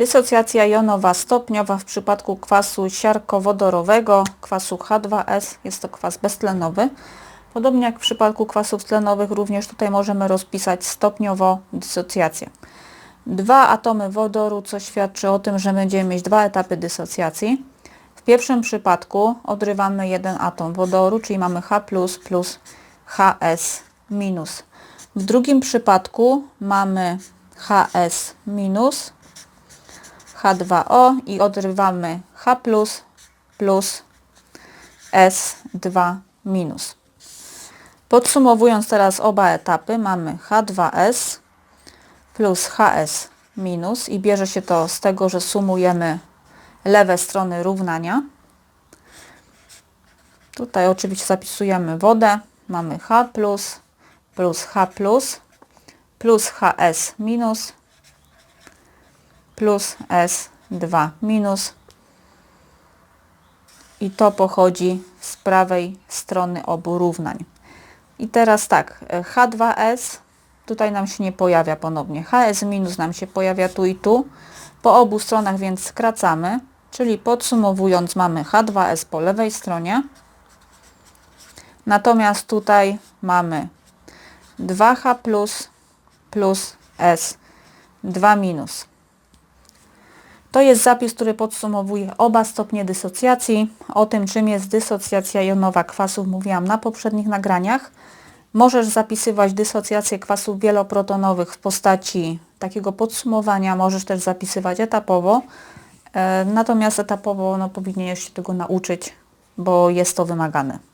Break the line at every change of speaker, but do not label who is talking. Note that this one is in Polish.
Dysocjacja jonowa stopniowa w przypadku kwasu siarkowodorowego, kwasu H2S, jest to kwas beztlenowy. Podobnie jak w przypadku kwasów tlenowych, również tutaj możemy rozpisać stopniowo dysocjację. Dwa atomy wodoru, co świadczy o tym, że będziemy mieć dwa etapy dysocjacji. W pierwszym przypadku odrywamy jeden atom wodoru, czyli mamy H plus HS. W drugim przypadku mamy HS minus H2O i odrywamy H plus plus S2 minus. Podsumowując teraz oba etapy, mamy H2S plus HS minus i bierze się to z tego, że sumujemy lewe strony równania. Tutaj oczywiście zapisujemy wodę. Mamy H plus plus H plus plus HS minus plus S2 minus i to pochodzi z prawej strony obu równań. I teraz tak, H2S tutaj nam się nie pojawia ponownie. HS minus nam się pojawia tu i tu. Po obu stronach więc skracamy, czyli podsumowując mamy H2S po lewej stronie. Natomiast tutaj mamy 2H plus plus S 2 minus. To jest zapis, który podsumowuje oba stopnie dysocjacji. O tym, czym jest dysocjacja jonowa kwasów mówiłam na poprzednich nagraniach. Możesz zapisywać dysocjację kwasów wieloprotonowych w postaci takiego podsumowania, możesz też zapisywać etapowo. E, Natomiast etapowo no, powinieneś się tego nauczyć, bo jest to wymagane.